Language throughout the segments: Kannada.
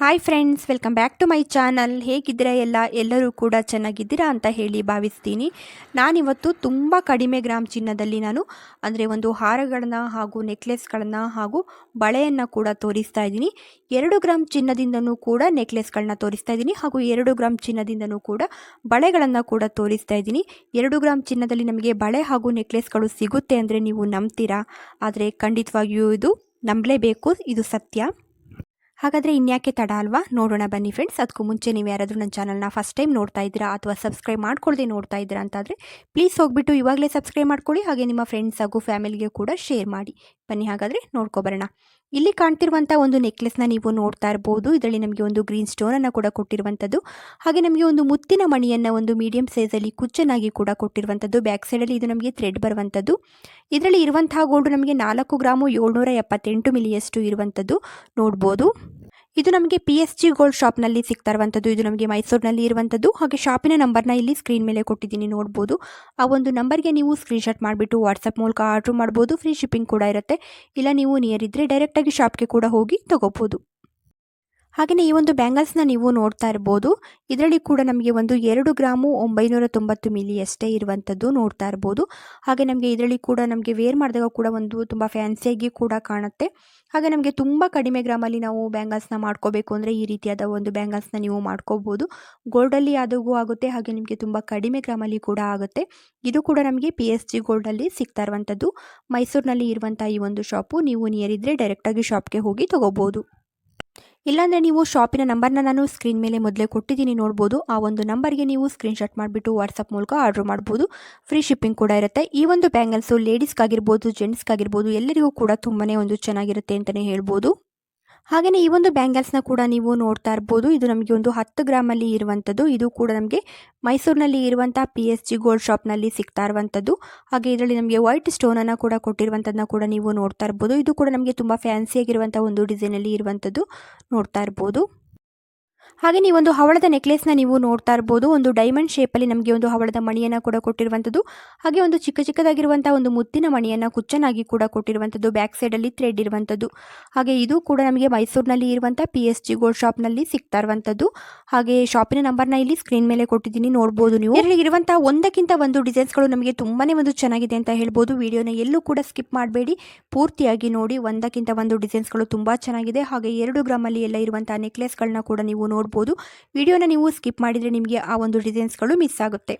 Hi friends welcome back to my channel ಹೇಗಿದ್ದೀರಾ ಎಲ್ಲ? ಎಲ್ಲರೂ ಕೂಡ ಚೆನ್ನಾಗಿದ್ದೀರಾ ಅಂತ ಹೇಳಿ ಭಾವಿಸ್ತೀನಿ. ನಾನಿವತ್ತು ತುಂಬ ಕಡಿಮೆ ಗ್ರಾಮ್ ಚಿನ್ನದಲ್ಲಿ ನಾನು, ಅಂದರೆ ಒಂದು ಹಾರಗಳನ್ನು ಹಾಗೂ ನೆಕ್ಲೆಸ್ಗಳನ್ನು ಹಾಗೂ ಬಳೆಯನ್ನು ಕೂಡ ತೋರಿಸ್ತಾ ಇದ್ದೀನಿ. ಎರಡು ಗ್ರಾಮ್ ಚಿನ್ನದಿಂದನೂ ಕೂಡ ನೆಕ್ಲೆಸ್ಗಳನ್ನ ತೋರಿಸ್ತಾ ಇದ್ದೀನಿ ಹಾಗೂ ಎರಡು ಗ್ರಾಮ್ ಚಿನ್ನದಿಂದನೂ ಕೂಡ ಬಳೆಗಳನ್ನು ಕೂಡ ತೋರಿಸ್ತಾ ಇದ್ದೀನಿ. ಎರಡು ಗ್ರಾಮ್ ಚಿನ್ನದಲ್ಲಿ ನಮಗೆ ಬಳೆ ಹಾಗೂ ನೆಕ್ಲೆಸ್ಗಳು ಸಿಗುತ್ತೆ ಅಂದರೆ ನೀವು ನಂಬ್ತೀರಾ? ಆದರೆ ಖಂಡಿತವಾಗಿಯೂ ಇದು ನಂಬಲೇಬೇಕು, ಇದು ಸತ್ಯ. ಹಾಗಾದರೆ ಇನ್ಯಾಕೆ ತಡ ಅಲ್ವಾ? ನೋಡೋಣ ಬನ್ನಿ ಫ್ರೆಂಡ್ಸ್ ಅದಕ್ಕೂ ಮುಂಚೆ ನೀವು ಯಾರಾದರೂ ನನ್ನ ಚಾನಲ್ನ ಫಸ್ಟ್ ಟೈಮ್ ನೋಡ್ತಾ ಇದ್ದೀರಾ ಅಥವಾ ಸಬ್ಸ್ಕ್ರೈಬ್ ಮಾಡ್ಕೊಳ್ಳದೆ ನೋಡ್ತಾ ಇದ್ದೀರಾ ಅಂತಾದರೆ ಪ್ಲೀಸ್ ಹೋಗ್ಬಿಟ್ಟು ಇವಾಗಲೇ ಸಬ್ಸ್ಕ್ರೈಬ್ ಮಾಡ್ಕೊಳ್ಳಿ. ಹಾಗೆ ನಿಮ್ಮ ಫ್ರೆಂಡ್ಸ್ ಹಾಗೂ ಫ್ಯಾಮಿಲಿಗೆ ಕೂಡ ಶೇರ್ ಮಾಡಿ. ಬನ್ನಿ ಹಾಗಾದರೆ ನೋಡ್ಕೊಬರೋಣ ಇಲ್ಲಿ ಕಾಣ್ತಿರುವಂಥ ಒಂದು ನೆಕ್ಲೆಸ್ನ ನೀವು ನೋಡ್ತಾ ಇರ್ಬೋದು. ಇದರಲ್ಲಿ ನಮಗೆ ಒಂದು ಗ್ರೀನ್ ಸ್ಟೋನನ್ನು ಕೂಡ ಕೊಟ್ಟಿರುವಂಥದ್ದು ಹಾಗೆ ನಮಗೆ ಒಂದು ಮುತ್ತಿನ ಮಣಿಯನ್ನು ಒಂದು ಮೀಡಿಯಂ ಸೈಜಲ್ಲಿ ಕುಚ್ಚನಾಗಿ ಕೂಡ ಕೊಟ್ಟಿರುವಂಥದ್ದು ಬ್ಯಾಕ್ ಸೈಡಲ್ಲಿ ಇದು ನಮಗೆ ಥ್ರೆಡ್ ಬರುವಂಥದ್ದು ಇದರಲ್ಲಿ ಇರುವಂತಹ ಗೋಲ್ಡ್ ನಮಗೆ ನಾಲ್ಕು ಗ್ರಾಮು ಏಳ್ನೂರ ಎಪ್ಪತ್ತೆಂಟು ಮಿಲಿಯಷ್ಟು ಇರುವಂಥದ್ದು ನೋಡ್ಬೋದು. ಇದು ನಮಗೆ ಪಿ ಎಸ್ ಜಿ ಗೋಲ್ಡ್ ಶಾಪ್ನಲ್ಲಿ ಸಿಗ್ತಾ ಇರುವಂಥದ್ದು ಇದು ನಮಗೆ ಮೈಸೂರಿನಲ್ಲಿ ಇರುವಂಥದ್ದು ಹಾಗೆ ಶಾಪಿನ ನಂಬರ್ನ ಇಲ್ಲಿ ಸ್ಕ್ರೀನ್ ಮೇಲೆ ಕೊಟ್ಟಿದ್ದೀನಿ, ನೋಡ್ಬೋದು. ಆ ಒಂದು ನಂಬರ್ಗೆ ನೀವು ಸ್ಕ್ರೀನ್ಶಾಟ್ ಮಾಡಿಬಿಟ್ಟು ವಾಟ್ಸಪ್ ಮೂಲಕ ಆರ್ಡ್ರ್ ಮಾಡ್ಬೋದು. ಫ್ರೀ ಶಿಪ್ಪಿಂಗ್ ಕೂಡ ಇರುತ್ತೆ. ಇಲ್ಲ ನೀವು ನಿಯರ್ ಇದ್ದರೆ ಡೈರೆಕ್ಟಾಗಿ ಶಾಪ್ಗೆ ಕೂಡ ಹೋಗಿ ತೊಗೋಬೋದು. ಹಾಗೆಯೇ ಈ ಒಂದು ಬ್ಯಾಂಗಲ್ಸ್ನ ನೀವು ನೋಡ್ತಾ ಇರ್ಬೋದು. ಇದರಲ್ಲಿ ಕೂಡ ನಮಗೆ ಒಂದು ಎರಡು ಗ್ರಾಮು ಒಂಬೈನೂರ ತೊಂಬತ್ತು ಮಿಲಿ ಅಷ್ಟೇ ಇರುವಂಥದ್ದು ನೋಡ್ತಾ ಇರ್ಬೋದು. ಹಾಗೆ ನಮಗೆ ಇದರಲ್ಲಿ ಕೂಡ ನಮಗೆ ವೇರ್ ಮಾಡಿದಾಗ ಕೂಡ ಒಂದು ತುಂಬ ಫ್ಯಾನ್ಸಿಯಾಗಿ ಕೂಡ ಕಾಣುತ್ತೆ. ಹಾಗೆ ನಮಗೆ ತುಂಬ ಕಡಿಮೆ ಗ್ರಾಮಲ್ಲಿ ನಾವು ಬ್ಯಾಂಗಲ್ಸ್ನ ಮಾಡ್ಕೋಬೇಕು ಅಂದರೆ ಈ ರೀತಿಯಾದ ಒಂದು ಬ್ಯಾಂಗಲ್ಸ್ನ ನೀವು ಮಾಡ್ಕೋಬೋದು. ಗೋಲ್ಡಲ್ಲಿ ಆದಾಗೂ ಆಗುತ್ತೆ, ಹಾಗೆ ನಿಮಗೆ ತುಂಬ ಕಡಿಮೆ ಗ್ರಾಮಲ್ಲಿ ಕೂಡ ಆಗುತ್ತೆ. ಇದು ಕೂಡ ನಮಗೆ ಪಿ ಎಸ್ ಜಿ ಗೋಲ್ಡಲ್ಲಿ ಸಿಗ್ತಾ ಇರುವಂಥದ್ದು. ಮೈಸೂರಿನಲ್ಲಿ ಇರುವಂಥ ಈ ಒಂದು ಶಾಪು ನೀವು ನಿಯರ್ ಇದ್ದರೆ ಡೈರೆಕ್ಟಾಗಿ ಶಾಪ್ಗೆ ಹೋಗಿ ತೊಗೋಬೋದು. ಇಲ್ಲಾಂದರೆ ನೀವು ಶಾಪಿನ ನಂಬರ್ನ ನಾನು ಸ್ಕ್ರೀನ್ ಮೇಲೆ ಮೊದಲೇ ಕೊಟ್ಟಿದ್ದೀನಿ, ನೋಡ್ಬೋದು. ಆ ಒಂದು ನಂಬರ್ಗೆ ನೀವು ಸ್ಕ್ರೀನ್ಶಾಟ್ ಮಾಡಿಬಿಟ್ಟು ವಾಟ್ಸಪ್ ಮೂಲಕ ಆರ್ಡ್ರ್ ಮಾಡ್ಬೋದು. ಫ್ರೀ ಶಿಪ್ಪಿಂಗ್ ಕೂಡ ಇರುತ್ತೆ. ಈ ಒಂದು ಬ್ಯಾಂಗಲ್ಸು ಲೇಡೀಸ್ಗಾಗಿರ್ಬೋದು, ಜೆಂಟ್ಸ್ಗಾಗಿರ್ಬೋದು, ಎಲ್ಲರಿಗೂ ಕೂಡ ತುಂಬಾ ಒಂದು ಚೆನ್ನಾಗಿರುತ್ತೆ ಅಂತಲೇ ಹೇಳ್ಬೋದು. ಹಾಗೆಯೇ ಈ ಒಂದು ಬ್ಯಾಂಗಲ್ಸ್ನ ಕೂಡ ನೀವು ನೋಡ್ತಾ ಇರ್ಬೋದು. ಇದು ನಮಗೆ ಒಂದು ಹತ್ತು ಗ್ರಾಮಲ್ಲಿ ಇರುವಂಥದ್ದು. ಇದು ಕೂಡ ನಮಗೆ ಮೈಸೂರಿನಲ್ಲಿ ಇರುವಂಥ ಪಿ ಎಸ್ ಜಿ ಗೋಲ್ಡ್ ಶಾಪ್ನಲ್ಲಿ ಸಿಗ್ತಾ ಇರುವಂಥದ್ದು. ಹಾಗೆ ಇದರಲ್ಲಿ ನಮಗೆ ವೈಟ್ ಸ್ಟೋನನ್ನು ಕೂಡ ಕೊಟ್ಟಿರುವಂಥದ್ದನ್ನ ಕೂಡ ನೀವು ನೋಡ್ತಾ ಇರ್ಬೋದು. ಇದು ಕೂಡ ನಮಗೆ ತುಂಬ ಫ್ಯಾನ್ಸಿಯಾಗಿರುವಂಥ ಒಂದು ಡಿಸೈನಲ್ಲಿ ಇರುವಂಥದ್ದು ನೋಡ್ತಾ ಇರ್ಬೋದು. ಹಾಗೆ ನೀವು ಒಂದು ಹವಳದ ನೆಕ್ಲೆಸ್ನ ನೀವು ನೋಡ್ತಾ ಇರ್ಬೋದು. ಒಂದು ಡೈಮಂಡ್ ಶೇಪಲ್ಲಿ ನಮಗೆ ಒಂದು ಹವಳದ ಮಣಿಯನ್ನು ಕೂಡ ಕೊಟ್ಟಿರುವಂಥದ್ದು ಹಾಗೆ ಒಂದು ಚಿಕ್ಕ ಚಿಕ್ಕದಾಗಿರುವಂಥ ಒಂದು ಮುತ್ತಿನ ಮಣಿಯನ್ನು ಕುಚ್ಚನಾಗಿ ಕೂಡ ಕೊಟ್ಟಿರುವಂಥದ್ದು ಬ್ಯಾಕ್ ಸೈಡಲ್ಲಿ ಥ್ರೆಡ್ ಇರುವಂಥದ್ದು ಹಾಗೆ ಇದು ಕೂಡ ನಮಗೆ ಮೈಸೂರಿನಲ್ಲಿ ಇರುವಂಥ ಪಿ ಎಸ್ ಜಿ ಗೋಲ್ಡ್ ಶಾಪ್ನಲ್ಲಿ ಸಿಗ್ತಾ ಇರುವಂಥದ್ದು ಹಾಗೆ ಶಾಪಿನ ನಂಬರ್ನ ಇಲ್ಲಿ ಸ್ಕ್ರೀನ್ ಮೇಲೆ ಕೊಟ್ಟಿದ್ದೀನಿ. ನೋಡ್ಬೋದು ನೀವು. ಇಲ್ಲಿ ಇರುವಂಥ ಒಂದಕ್ಕಿಂತ ಒಂದು ಡಿಸೈನ್ಸ್ಗಳು ನಮಗೆ ತುಂಬಾ ಒಂದು ಚೆನ್ನಾಗಿದೆ ಅಂತ ಹೇಳ್ಬೋದು. ವಿಡಿಯೋನ ಎಲ್ಲೂ ಕೂಡ ಸ್ಕಿಪ್ ಮಾಡಬೇಡಿ. ಪೂರ್ತಿಯಾಗಿ ನೋಡಿ ಒಂದಕ್ಕಿಂತ ಒಂದು ಡಿಸೈನ್ಸ್ಗಳು ತುಂಬ ಚೆನ್ನಾಗಿದೆ. ಹಾಗೆ ಎರಡು ಗ್ರಾಮಲ್ಲಿ ಎಲ್ಲ ಇರುವಂಥ ನೆಕ್ಲೆಸ್ಗಳನ್ನ ಕೂಡ ನೀವು ನೋಡ್ಬೋದು. ವಿಡಿಯೋನ ನೀವು ಸ್ಕಿಪ್ ಮಾಡಿದರೆ ನಿಮಗೆ ಆ ಒಂದು ಡಿಸೈನ್ಸ್ಗಳು ಮಿಸ್ ಆಗುತ್ತೆ.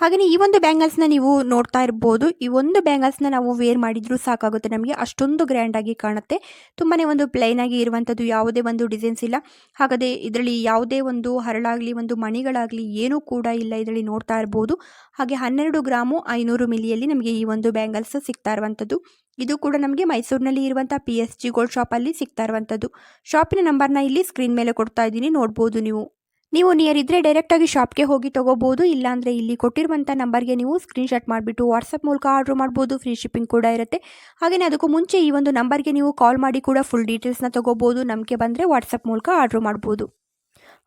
ಹಾಗೆಯೇ ಈ ಒಂದು ಬ್ಯಾಂಗಲ್ಸ್ನ ನೀವು ನೋಡ್ತಾ ಇರ್ಬೋದು. ಈ ಒಂದು ಬ್ಯಾಂಗಲ್ಸ್ನ ನಾವು ವೇರ್ ಮಾಡಿದರೂ ಸಾಕಾಗುತ್ತೆ. ನಮಗೆ ಅಷ್ಟೊಂದು ಗ್ರ್ಯಾಂಡಾಗಿ ಕಾಣುತ್ತೆ. ತುಂಬಾ ಒಂದು ಪ್ಲೈನಾಗಿ ಇರುವಂಥದ್ದು ಯಾವುದೇ ಒಂದು ಡಿಸೈನ್ಸ್ ಇಲ್ಲ. ಹಾಗಾದರೆ ಇದರಲ್ಲಿ ಯಾವುದೇ ಒಂದು ಹರಳಾಗಲಿ, ಒಂದು ಮಣಿಗಳಾಗಲಿ ಏನೂ ಕೂಡ ಇಲ್ಲ ಇದರಲ್ಲಿ ನೋಡ್ತಾ ಇರ್ಬೋದು. ಹಾಗೆ ಹನ್ನೆರಡು ಗ್ರಾಮು ಐನೂರು ಮಿಲಿಯಲ್ಲಿ ನಮಗೆ ಈ ಒಂದು ಬ್ಯಾಂಗಲ್ಸ್ ಸಿಗ್ತಾ ಇರುವಂಥದ್ದು. ಇದು ಕೂಡ ನಮಗೆ ಮೈಸೂರಿನಲ್ಲಿ ಇರುವಂಥ ಪಿ ಎಸ್ ಜಿ ಗೋಲ್ಡ್ ಶಾಪಲ್ಲಿ ಸಿಗ್ತಾ ಇರುವಂಥದ್ದು. ಶಾಪಿನ ನಂಬರ್ನ ಇಲ್ಲಿ ಸ್ಕ್ರೀನ್ ಮೇಲೆ ಕೊಡ್ತಾ ಇದ್ದೀನಿ. ನೋಡ್ಬೋದು ನೀವು. ನೀವು ನಿಯರ್ ಇದ್ದರೆ ಡೈರೆಕ್ಟಾಗಿ ಶಾಪ್ಗೆ ಹೋಗಿ ತೊಗೋಬೋದು, ಇಲ್ಲಾಂದರೆ ಇಲ್ಲಿ ಕೊಟ್ಟಿರುವಂಥ ನಂಬರ್ಗೆ ನೀವು ಸ್ಕ್ರೀನ್ಶಾಟ್ ಮಾಡಿಬಿಟ್ಟು ವಾಟ್ಸಪ್ ಮೂಲಕ ಆರ್ಡ್ರ್ ಮಾಡ್ಬೋದು, ಫ್ರೀ ಶಿಪ್ಪಿಂಗ್ ಕೂಡ ಇರುತ್ತೆ. ಹಾಗೆಯೇ ಅದಕ್ಕೂ ಮುಂಚೆ ಈ ಒಂದು ನಂಬರ್ಗೆ ನೀವು ಕಾಲ್ ಮಾಡಿ ಕೂಡ ಫುಲ್ ಡೀಟೇಲ್ಸ್ನ ತೊಗೋಬೋದು ನಮಗೆ ಬಂದರೆ ವಾಟ್ಸಪ್ ಮೂಲಕ ಆರ್ಡ್ರ್ ಮಾಡ್ಬೋದು.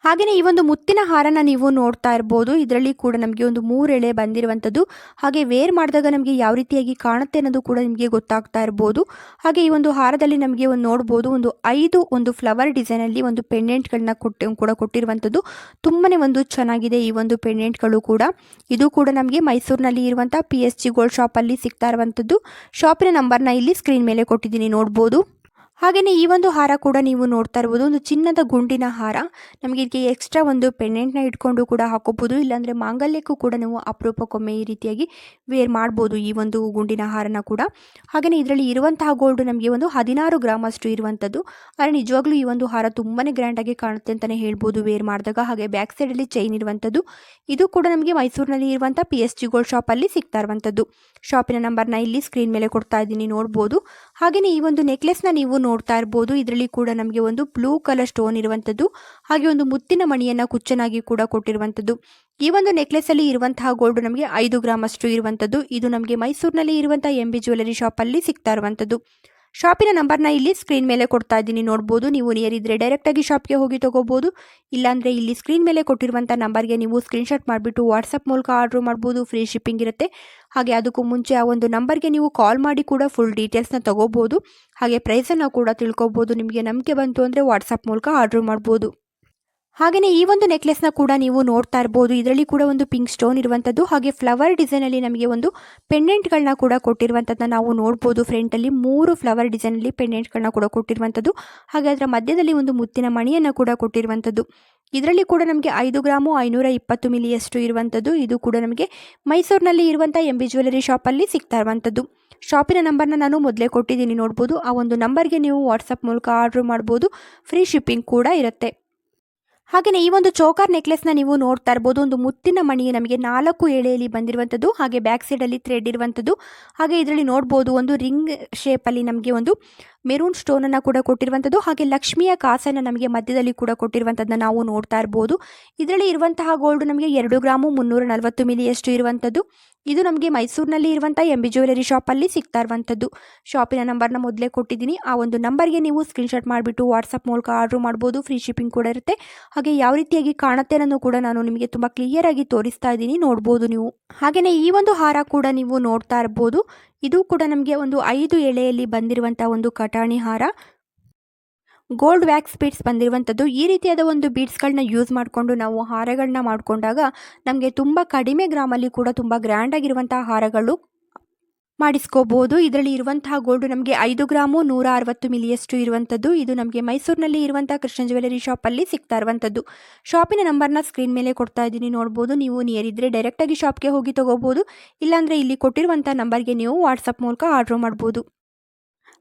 ಹಾಗೆಯೇ ಈ ಒಂದು ಮುತ್ತಿನ ಹಾರನ ನೀವು ನೋಡ್ತಾ ಇರ್ಬೋದು. ಇದರಲ್ಲಿ ಕೂಡ ನಮಗೆ ಒಂದು ಮೂರು ಎಳೆ ಬಂದಿರುವಂಥದ್ದು ಹಾಗೆ ವೇರ್ ಮಾಡಿದಾಗ ನಮಗೆ ಯಾವ ರೀತಿಯಾಗಿ ಕಾಣುತ್ತೆ ಅನ್ನೋದು ಕೂಡ ನಿಮಗೆ ಗೊತ್ತಾಗ್ತಾ ಇರ್ಬೋದು. ಹಾಗೆ ಈ ಒಂದು ಹಾರದಲ್ಲಿ ನಮಗೆ ಒಂದು ನೋಡ್ಬೋದು, ಒಂದು ಐದು ಒಂದು ಫ್ಲವರ್ ಡಿಸೈನಲ್ಲಿ ಒಂದು ಪೆಂಡೆಂಟ್ಗಳನ್ನ ಕೊಟ್ಟು ಕೂಡ ಕೊಟ್ಟಿರುವಂಥದ್ದು ತುಂಬಾನೇ ಒಂದು ಚೆನ್ನಾಗಿದೆ ಈ ಒಂದು ಪೆಂಡೆಂಟ್ಗಳು ಕೂಡ. ಇದು ಕೂಡ ನಮಗೆ ಮೈಸೂರಿನಲ್ಲಿ ಇರುವಂಥ ಪಿ ಎಸ್ ಜಿ ಗೋಲ್ಡ್ ಶಾಪಲ್ಲಿ ಸಿಗ್ತಾ ಇರುವಂಥದ್ದು ಶಾಪಿನ ನಂಬರ್ನ ಇಲ್ಲಿ ಸ್ಕ್ರೀನ್ ಮೇಲೆ ಕೊಟ್ಟಿದ್ದೀನಿ, ನೋಡ್ಬೋದು. ಹಾಗೆಯೇ ಈ ಒಂದು ಹಾರ ಕೂಡ ನೀವು ನೋಡ್ತಾ ಇರ್ಬೋದು. ಒಂದು ಚಿನ್ನದ ಗುಂಡಿನ ಹಾರ. ನಮಗೆ ಇದಕ್ಕೆ ಎಕ್ಸ್ಟ್ರಾ ಒಂದು ಪೆಂಡೆಂಟ್ನ ಇಟ್ಕೊಂಡು ಕೂಡ ಹಾಕೋಬೋದು. ಇಲ್ಲಾಂದರೆ ಮಾಂಗಲ್ಯಕ್ಕೂ ಕೂಡ ನೀವು ಅಪರೂಪಕ್ಕೊಮ್ಮೆ ಈ ರೀತಿಯಾಗಿ ವೇರ್ ಮಾಡ್ಬೋದು ಈ ಒಂದು ಗುಂಡಿನ ಹಾರನ ಕೂಡ. ಹಾಗೆಯೇ ಇದರಲ್ಲಿ ಇರುವಂತಹ ಗೋಲ್ಡ್ ನಮಗೆ ಒಂದು ಹದಿನಾರು ಗ್ರಾಮ್ ಅಷ್ಟು ಇರುವಂಥದ್ದು ಆದರೆ ನಿಜವಾಗ್ಲೂ ಈ ಒಂದು ಹಾರ ತುಂಬಾ ಗ್ರ್ಯಾಂಡಾಗಿ ಕಾಣುತ್ತೆ ಅಂತಲೇ ಹೇಳ್ಬೋದು ವೇರ್ ಮಾಡಿದಾಗ. ಹಾಗೆ ಬ್ಯಾಕ್ ಸೈಡಲ್ಲಿ ಚೈನ್ ಇರುವಂಥದ್ದು ಇದು ಕೂಡ ನಮಗೆ ಮೈಸೂರಿನಲ್ಲಿ ಇರುವಂಥ ಪಿ ಎಸ್ ಜಿ ಗೋಲ್ಡ್ ಶಾಪಲ್ಲಿ ಸಿಗ್ತಾ ಇರುವಂಥದ್ದು ಶಾಪಿನ ನಂಬರ್ನ ಇಲ್ಲಿ ಸ್ಕ್ರೀನ್ ಮೇಲೆ ಕೊಡ್ತಾ ಇದ್ದೀನಿ, ನೋಡ್ಬೋದು. ಹಾಗೆಯೇ ಈ ಒಂದು ನೆಕ್ಲೆಸ್ನ ನೀವು ನೋಡ್ತಾ ಇರ್ಬೋದು. ಇದರಲ್ಲಿ ಕೂಡ ನಮಗೆ ಒಂದು ಬ್ಲೂ ಕಲರ್ ಸ್ಟೋನ್ ಇರುವಂಥದ್ದು, ಹಾಗೆ ಒಂದು ಮುತ್ತಿನ ಮಣಿಯನ್ನು ಕುಚ್ಚನಾಗಿ ಕೂಡ ಕೊಟ್ಟಿರುವಂಥದ್ದು. ಈ ಒಂದು ನೆಕ್ಲೆಸ್ ಅಲ್ಲಿ ಇರುವಂತಹ ಗೋಲ್ಡ್ ನಮಗೆ ಐದು ಗ್ರಾಮ್ ಅಷ್ಟು ಇರುವಂಥದ್ದು. ಇದು ನಮಗೆ ಮೈಸೂರಿನಲ್ಲಿ ಇರುವಂತಹ ಎಂ ಜ್ಯುವೆಲರಿ ಶಾಪಲ್ಲಿ ಸಿಗ್ತಾ ಇರುವಂಥದ್ದು. ಶಾಪಿನ ನಂಬರ್ನ ಇಲ್ಲಿ ಸ್ಕ್ರೀನ್ ಮೇಲೆ ಕೊಡ್ತಾ ಇದ್ದೀನಿ. ನೋಡ್ಬೋದು, ನೀವು ನಿಯರ್ ಇದ್ದರೆ ಡೈರೆಕ್ಟಾಗಿ ಶಾಪ್ಗೆ ಹೋಗಿ ತೊಗೋಬೋದು. ಇಲ್ಲಾಂದರೆ ಇಲ್ಲಿ ಸ್ಕ್ರೀನ್ ಮೇಲೆ ಕೊಟ್ಟಿರುವಂಥ ನಂಬರ್ಗೆ ನೀವು ಸ್ಕ್ರೀನ್ಶಾಟ್ ಮಾಡಿಬಿಟ್ಟು ವಾಟ್ಸಪ್ ಮೂಲಕ ಆರ್ಡ್ರ್ ಮಾಡ್ಬೋದು. ಫ್ರೀ ಶಿಪ್ಪಿಂಗ್ ಇರುತ್ತೆ. ಹಾಗೆ ಅದಕ್ಕೂ ಮುಂಚೆ ಆ ಒಂದು ನಂಬರ್ಗೆ ನೀವು ಕಾಲ್ ಮಾಡಿ ಕೂಡ ಫುಲ್ ಡೀಟೇಲ್ಸ್ನ ತೊಗೋಬೋದು. ಹಾಗೆ ಪ್ರೈಸನ್ನು ಕೂಡ ತಿಳ್ಕೊಬೋದು. ನಿಮಗೆ ನಂಬಿಕೆ ಬಂತು ಅಂದರೆ ವಾಟ್ಸಪ್ ಮೂಲಕ ಆರ್ಡ್ರ್ ಮಾಡ್ಬೋದು. ಹಾಗೆಯೇ ಈ ಒಂದು ನೆಕ್ಲೆಸ್ನ ಕೂಡ ನೀವು ನೋಡ್ತಾ ಇರ್ಬೋದು. ಇದರಲ್ಲಿ ಕೂಡ ಒಂದು ಪಿಂಕ್ ಸ್ಟೋನ್ ಇರುವಂಥದ್ದು ಹಾಗೆ ಫ್ಲವರ್ ಡಿಸೈನಲ್ಲಿ ನಮಗೆ ಒಂದು ಪೆಂಡೆಂಟ್ಗಳನ್ನ ಕೂಡ ಕೊಟ್ಟಿರುವಂಥದ್ದನ್ನ ನಾವು ನೋಡ್ಬೋದು. ಫ್ರಂಟಲ್ಲಿ ಮೂರು ಫ್ಲವರ್ ಡಿಸೈನಲ್ಲಿ ಪೆಂಡೆಂಟ್ಗಳನ್ನ ಕೂಡ ಕೊಟ್ಟಿರುವಂಥದ್ದು ಹಾಗೆ ಅದರ ಮಧ್ಯದಲ್ಲಿ ಒಂದು ಮುತ್ತಿನ ಮಣಿಯನ್ನು ಕೂಡ ಕೊಟ್ಟಿರುವಂಥದ್ದು ಇದರಲ್ಲಿ ಕೂಡ ನಮಗೆ ಐದು ಗ್ರಾಮು ಐನೂರ ಇಪ್ಪತ್ತು ಮಿಲಿಯಷ್ಟು ಇರುವಂಥದ್ದು ಇದು ಕೂಡ ನಮಗೆ ಮೈಸೂರಿನಲ್ಲಿ ಇರುವಂಥ ಎಂ ಬಿ ಜ್ಯುವೆಲರಿ ಶಾಪಲ್ಲಿ ಸಿಗ್ತಾ ಇರುವಂಥದ್ದು ಶಾಪಿನ ನಂಬರ್ನ ನಾನು ಮೊದಲೇ ಕೊಟ್ಟಿದ್ದೀನಿ ನೋಡ್ಬೋದು. ಆ ಒಂದು ನಂಬರ್ಗೆ ನೀವು ವಾಟ್ಸಪ್ ಮೂಲಕ ಆರ್ಡ್ರ್ ಮಾಡ್ಬೋದು. ಫ್ರೀ ಶಿಪ್ಪಿಂಗ್ ಕೂಡ ಇರುತ್ತೆ. ಹಾಗೆಯೇ ಈ ಒಂದು ಚೋಕರ್ ನೆಕ್ಲೆಸ್ನ ನೀವು ನೋಡ್ತಾ ಇರ್ಬೋದು. ಒಂದು ಮುತ್ತಿನ ಮಣಿ ನಮಗೆ ನಾಲ್ಕು ಎಳೆಯಲ್ಲಿ ಬಂದಿರುವಂಥದ್ದು, ಹಾಗೆ ಬ್ಯಾಕ್ ಸೈಡಲ್ಲಿ ಥ್ರೆಡ್ ಇರುವಂಥದ್ದು. ಹಾಗೆ ಇದರಲ್ಲಿ ನೋಡ್ಬೋದು, ಒಂದು ರಿಂಗ್ ಶೇಪಲ್ಲಿ ನಮಗೆ ಒಂದು ಮೆರೂನ್ ಸ್ಟೋನನ್ನು ಕೂಡ ಕೊಟ್ಟಿರುವಂಥದ್ದು. ಹಾಗೆ ಲಕ್ಷ್ಮಿಯ ಕಾಸನ್ನು ನಮಗೆ ಮಧ್ಯದಲ್ಲಿ ಕೂಡ ಕೊಟ್ಟಿರುವಂಥದ್ದನ್ನ ನಾವು ನೋಡ್ತಾ ಇರ್ಬೋದು. ಇದರಲ್ಲಿ ಇರುವಂತಹ ಗೋಲ್ಡ್ ನಮಗೆ ಎರಡು ಗ್ರಾಮು ಮುನ್ನೂರ ನಲವತ್ತು ಮಿಲಿಯಷ್ಟು ಇರುವಂಥದ್ದು. ಇದು ನಮಗೆ ಮೈಸೂರಿನಲ್ಲಿ ಇರುವಂಥ ಎಂ ಬಿ ಜ್ಯುವೆಲರಿ ಶಾಪಲ್ಲಿ ಸಿಗ್ತಾ ಇರುವಂಥದ್ದು. ಶಾಪಿನ ನಂಬರ್ನ ಮೊದಲೇ ಕೊಟ್ಟಿದ್ದೀನಿ. ಆ ಒಂದು ನಂಬರ್ಗೆ ನೀವು ಸ್ಕ್ರೀನ್ಶಾಟ್ ಮಾಡಿಬಿಟ್ಟು ವಾಟ್ಸಪ್ ಮೂಲಕ ಆರ್ಡ್ರ್ ಮಾಡ್ಬೋದು. ಫ್ರೀ ಶಿಪ್ಪಿಂಗ್ ಕೂಡ ಇರುತ್ತೆ. ಹಾಗೆ ಯಾವ ರೀತಿಯಾಗಿ ಕಾಣುತ್ತೆ ಅನ್ನೋ ಕೂಡ ನಾನು ನಿಮಗೆ ತುಂಬ ಕ್ಲಿಯರಾಗಿ ತೋರಿಸ್ತಾ ಇದ್ದೀನಿ. ನೋಡ್ಬೋದು ನೀವು. ಹಾಗೆಯೇ ಈ ಒಂದು ಹಾರ ಕೂಡ ನೀವು ನೋಡ್ತಾ ಇರ್ಬೋದು. ಇದು ಕೂಡ ನಮಗೆ ಒಂದು ಐದು ಎಳೆಯಲ್ಲಿ ಬಂದಿರುವಂಥ ಒಂದು ಕಟಾಣಿ ಹಾರ. ಗೋಲ್ಡ್ ವ್ಯಾಕ್ಸ್ ಬೀಡ್ಸ್ ಬಂದಿರುವಂಥದ್ದು, ಈ ರೀತಿಯಾದ ಒಂದು ಬೀಡ್ಸ್ಗಳನ್ನ ಯೂಸ್ ಮಾಡಿಕೊಂಡು ನಾವು ಹಾರಗಳನ್ನ ಮಾಡಿಕೊಂಡಾಗ ನಮಗೆ ತುಂಬ ಕಡಿಮೆ ಗ್ರಾಮಲ್ಲಿ ಕೂಡ ತುಂಬ ಗ್ರ್ಯಾಂಡಾಗಿರುವಂಥ ಹಾರಗಳು ಮಾಡಿಸ್ಕೋಬಹುದು ಇದರಲ್ಲಿ ಇರುವಂತಹ ಗೋಲ್ಡ್ ನಮಗೆ ಐದು ಗ್ರಾಮು ನೂರ ಅರವತ್ತು ಮಿಲಿಯಷ್ಟು ಇರುವಂಥದ್ದು. ಇದು ನಮಗೆ ಮೈಸೂರಿನಲ್ಲಿ ಇರುವಂತಹ ಕೃಷ್ಣ ಜ್ಯುವೆಲರಿ ಶಾಪಲ್ಲಿ ಸಿಗ್ತಾ ಇರುವಂಥದ್ದು. ಶಾಪಿನ ನಂಬರ್ನ ಸ್ಕ್ರೀನ್ ಮೇಲೆ ಕೊಡ್ತಾ ಇದ್ದೀನಿ, ನೋಡ್ಬೋದು. ನೀವು ನಿಯರ್ ಇದ್ದರೆ ಡೈರೆಕ್ಟಾಗಿ ಶಾಪ್ಗೆ ಹೋಗಿ ತೊಗೋಬೋದು. ಇಲ್ಲಾಂದರೆ ಇಲ್ಲಿ ಕೊಟ್ಟಿರುವಂಥ ನಂಬರ್ಗೆ ನೀವು ವಾಟ್ಸಪ್ ಮೂಲಕ ಆರ್ಡರ್ ಮಾಡ್ಬೋದು.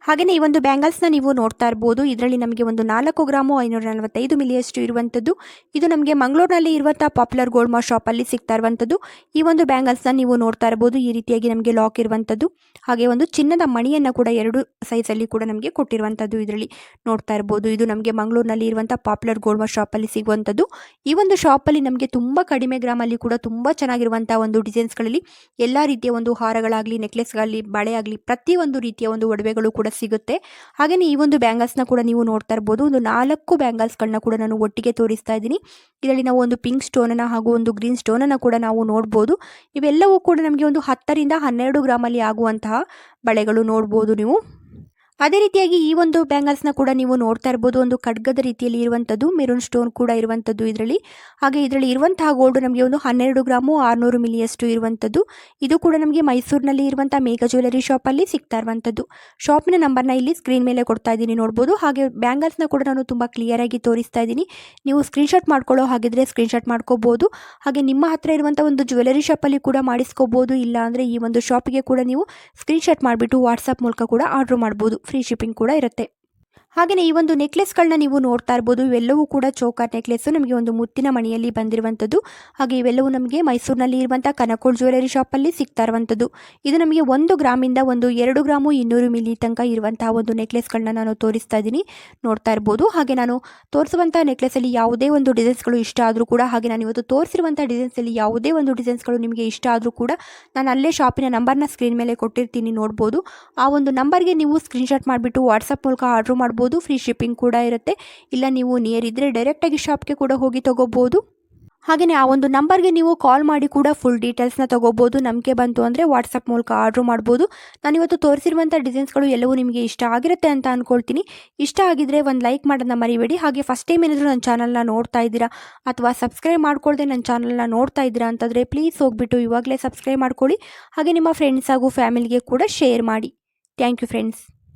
ಹಾಗೆಯೇ ಈ ಒಂದು ಬ್ಯಾಂಗಲ್ಸ್ನ ನೀವು ನೋಡ್ತಾ ಇರ್ಬೋದು. ಇದರಲ್ಲಿ ನಮಗೆ ಒಂದು ನಾಲ್ಕು ಗ್ರಾಮು ಐನೂರ ನಲವತ್ತೈದು ಮಿಲಿಯಷ್ಟು ಇರುವಂಥದ್ದು. ಇದು ನಮಗೆ ಮಂಗಳೂರಿನಲ್ಲಿ ಇರುವಂಥ ಪಾಪ್ಯುಲರ್ ಗೋಲ್ಡ್ ಮಾ ಶಾಪಲ್ಲಿ ಸಿಗ್ತಾ ಇರುವಂಥದ್ದು. ಈ ಒಂದು ಬ್ಯಾಂಗಲ್ಸ್ನ ನೀವು ನೋಡ್ತಾ ಇರ್ಬೋದು. ಈ ರೀತಿಯಾಗಿ ನಮಗೆ ಲಾಕ್ ಇರುವಂಥದ್ದು. ಹಾಗೆ ಒಂದು ಚಿನ್ನದ ಮಣಿಯನ್ನು ಕೂಡ ಎರಡು ಸೈಜಲ್ಲಿ ಕೂಡ ನಮಗೆ ಕೊಟ್ಟಿರುವಂಥದ್ದು ಇದರಲ್ಲಿ ನೋಡ್ತಾ ಇರ್ಬೋದು. ಇದು ನಮಗೆ ಮಂಗಳೂರಿನಲ್ಲಿ ಇರುವಂಥ ಪಾಪ್ಯುಲರ್ ಗೋಲ್ಡ್ ಮಾ ಶಾಪಲ್ಲಿ ಸಿಗುವಂಥದ್ದು. ಈ ಒಂದು ಶಾಪಲ್ಲಿ ನಮಗೆ ತುಂಬ ಕಡಿಮೆ ಗ್ರಾಮಲ್ಲಿ ಕೂಡ ತುಂಬ ಚೆನ್ನಾಗಿರುವಂಥ ಒಂದು ಡಿಸೈನ್ಸ್ಗಳಲ್ಲಿ ಎಲ್ಲ ರೀತಿಯ ಒಂದು ಹಾರಗಳಾಗಲಿ ನೆಕ್ಲೆಸ್ಗಳಲ್ಲಿ ಬಳೆ ಆಗಲಿ ಪ್ರತಿಯೊಂದು ರೀತಿಯ ಒಂದು ಒಡವೆಗಳು ಕೂಡ ಸಿಗುತ್ತೆ. ಹಾಗೆಯೇ ಈ ಒಂದು ಬ್ಯಾಂಗಲ್ಸ್ನ ಕೂಡ ನೀವು ನೋಡ್ತಾ ಇರ್ಬೋದು. ಒಂದು ನಾಲ್ಕು ಬ್ಯಾಂಗಲ್ಸ್ಗಳನ್ನ ಕೂಡ ನಾನು ಒಟ್ಟಿಗೆ ತೋರಿಸ್ತಾ ಇದ್ದೀನಿ. ಇದರಲ್ಲಿ ನಾವು ಒಂದು ಪಿಂಕ್ ಸ್ಟೋನನ್ನು ಹಾಗೂ ಒಂದು ಗ್ರೀನ್ ಸ್ಟೋನನ್ನು ಕೂಡ ನಾವು ನೋಡ್ಬೋದು. ಇವೆಲ್ಲವೂ ಕೂಡ ನಮಗೆ ಒಂದು ಹತ್ತರಿಂದ ಹನ್ನೆರಡು ಗ್ರಾಮಲ್ಲಿ ಆಗುವಂತಹ ಬಳೆಗಳು ನೋಡ್ಬೋದು ನೀವು. ಅದೇ ರೀತಿಯಾಗಿ ಈ ಒಂದು ಬ್ಯಾಂಗಲ್ಸ್ನ ಕೂಡ ನೀವು ನೋಡ್ತಾ ಇರ್ಬೋದು. ಒಂದು ಖಡ್ಗದ ರೀತಿಯಲ್ಲಿ ಇರುವಂಥದ್ದು ಮೆರೂನ್ ಸ್ಟೋನ್ ಕೂಡ ಇರುವಂಥದ್ದು ಇದರಲ್ಲಿ. ಹಾಗೆ ಇದರಲ್ಲಿ ಇರುವಂತಹ ಗೋಲ್ಡ್ ನಮಗೆ ಒಂದು ಹನ್ನೆರಡು ಗ್ರಾಮು ಆರುನೂರು ಮಿಲಿಯಷ್ಟು ಇರುವಂಥದ್ದು ಇದು ಕೂಡ ನಮಗೆ ಮೈಸೂರಿನಲ್ಲಿ ಇರುವಂಥ ಮೇಘ ಜ್ಯುವೆಲರಿ ಶಾಪಲ್ಲಿ ಸಿಗ್ತಾ ಇರುವಂಥದ್ದು ಶಾಪಿನ ನಂಬರ್ನ ಇಲ್ಲಿ ಸ್ಕ್ರೀನ್ ಮೇಲೆ ಕೊಡ್ತಾ ಇದ್ದೀನಿ ನೋಡ್ಬೋದು. ಹಾಗೆ ಬ್ಯಾಂಗಲ್ಸ್ನ ಕೂಡ ನಾನು ತುಂಬ ಕ್ಲಿಯರಾಗಿ ತೋರಿಸ್ತಾ ಇದ್ದೀನಿ. ನೀವು ಸ್ಕ್ರೀನ್ಶಾಟ್ ಮಾಡ್ಕೊಳ್ಳೋ ಹಾಗಿದ್ರೆ ಸ್ಕ್ರೀನ್ಶಾಟ್ ಮಾಡ್ಕೋಬೋದು. ಹಾಗೆ ನಿಮ್ಮ ಹತ್ರ ಇರುವಂಥ ಒಂದು ಜ್ಯುವೆಲರಿ ಶಾಪಲ್ಲಿ ಕೂಡ ಮಾಡಿಸ್ಕೋಬೋದು. ಇಲ್ಲ ಅಂದರೆ ಈ ಒಂದು ಶಾಪಿಗೆ ಕೂಡ ನೀವು ಸ್ಕ್ರೀನ್ಶಾಟ್ ಮಾಡಿಬಿಟ್ಟು ವಾಟ್ಸಪ್ ಮೂಲಕ ಕೂಡ ಆರ್ಡ್ರ್ ಮಾಡ್ಬೋದು. ಫ್ರೀ ಶಿಪ್ಪಿಂಗ್ ಕೂಡ ಇರುತ್ತೆ. ಹಾಗೆಯೇ ಈ ಒಂದು ನೆಕ್ಲೆಸ್ಗಳನ್ನ ನೀವು ನೋಡ್ತಾ ಇರ್ಬೋದು. ಇವೆಲ್ಲವೂ ಕೂಡ ಚೌಕಾರ್ ನೆಕ್ಲೆಸ್. ನಮಗೆ ಒಂದು ಮುತ್ತಿನ ಮಣಿಯಲ್ಲಿ ಬಂದಿರುವಂಥದ್ದು. ಹಾಗೆ ಇವೆಲ್ಲವೂ ನಮಗೆ ಮೈಸೂರಿನಲ್ಲಿ ಇರುವಂತಹ ಕನಕೋಳ್ ಜ್ಯುವೆಲರಿ ಶಾಪಲ್ಲಿ ಸಿಗ್ತಾ ಇರುವಂಥದ್ದು. ಇದು ನಮಗೆ ಒಂದು ಗ್ರಾಮಿಂದ ಒಂದು ಎರಡು ಗ್ರಾಮು ಇನ್ನೂರು ಮಿಲಿ ತನಕ ಇರುವಂತಹ ಒಂದು ನೆಕ್ಲೆಸ್ಗಳನ್ನ ನಾನು ತೋರಿಸ್ತಾ ಇದ್ದೀನಿ. ನೋಡ್ತಾ ಇರ್ಬೋದು. ಹಾಗೆ ನಾನು ತೋರಿಸುವಂತಹ ನೆಕ್ಲೆಸ್ ಅಲ್ಲಿ ಯಾವುದೇ ಒಂದು ಡಿಸೈನ್ಸ್ಗಳು ಇಷ್ಟ ಆದರೂ ಕೂಡ, ಹಾಗೆ ನಾನು ಇವತ್ತು ತೋರಿಸಿರುವಂಥ ಡಿಸೈನ್ಸಲ್ಲಿ ಯಾವುದೇ ಒಂದು ಡಿಸೈನ್ಸ್ಗಳು ನಿಮಗೆ ಇಷ್ಟ ಆದರೂ ಕೂಡ, ನಾನು ಅಲ್ಲೇ ಶಾಪಿನ ನಂಬರ್ನ ಸ್ಕ್ರೀನ್ ಮೇಲೆ ಕೊಟ್ಟಿರ್ತೀನಿ ನೋಡ್ಬೋದು. ಆ ಒಂದು ನಂಬರ್ಗೆ ನೀವು ಸ್ಕ್ರೀನ್ಶಾಟ್ ಮಾಡಿಬಿಟ್ಟು ವಾಟ್ಸಪ್ ಮೂಲಕ ಆರ್ಡ್ರ್ ಮಾಡ್ಬೋದು. ಫ್ರೀ ಶಿಪ್ಪಿಂಗ್ ಕೂಡ ಇರುತ್ತೆ. ಇಲ್ಲ ನೀವು ನಿಯರ್ ಇದ್ದರೆ ಡೈರೆಕ್ಟಾಗಿ ಶಾಪ್ಗೆ ಕೂಡ ಹೋಗಿ ತೊಗೋಬೋದು. ಹಾಗೆಯೇ ಆ ಒಂದು ನಂಬರ್ಗೆ ನೀವು ಕಾಲ್ ಮಾಡಿ ಕೂಡ ಫುಲ್ ಡೀಟೇಲ್ಸ್ನ ತೊಗೋಬೋದು. ನಂಬಿಕೆ ಬಂತು ಅಂದರೆ ವಾಟ್ಸಪ್ ಮೂಲಕ ಆರ್ಡ್ರ್ ಮಾಡ್ಬೋದು. ನಾನಿವತ್ತು ತೋರಿಸಿರುವಂಥ ಡಿಸೈನ್ಸ್ಗಳು ಎಲ್ಲವೂ ನಿಮಗೆ ಇಷ್ಟ ಆಗಿರುತ್ತೆ ಅಂತ ಅಂದ್ಕೊಳ್ತೀನಿ ಇಷ್ಟ ಆಗಿದ್ರೆ ಒಂದು ಲೈಕ್ ಮಾಡೋದನ್ನ ಮರಿಬೇಡಿ. ಹಾಗೆ ಫಸ್ಟ್ ಟೈಮ್ ಏನಾದರೂ ನನ್ನ ಚಾನಲ್ನ ನೋಡ್ತಾ ಇದ್ದೀರಾ ಅಥವಾ ಸಬ್ಸ್ಕ್ರೈಬ್ ಮಾಡ್ಕೊಳ್ಳದೆ ನನ್ನ ಚಾನಲ್ನ ನೋಡ್ತಾ ಇದ್ದೀರಾ ಅಂತಂದರೆ ಪ್ಲೀಸ್ ಹೋಗ್ಬಿಟ್ಟು ಇವಾಗಲೇ ಸಬ್ಸ್ಕ್ರೈಬ್ ಮಾಡ್ಕೊಳ್ಳಿ. ಹಾಗೆ ನಿಮ್ಮ ಫ್ರೆಂಡ್ಸ್ ಹಾಗೂ ಫ್ಯಾಮಿಲಿಗೆ ಕೂಡ ಶೇರ್ ಮಾಡಿ. Thank you friends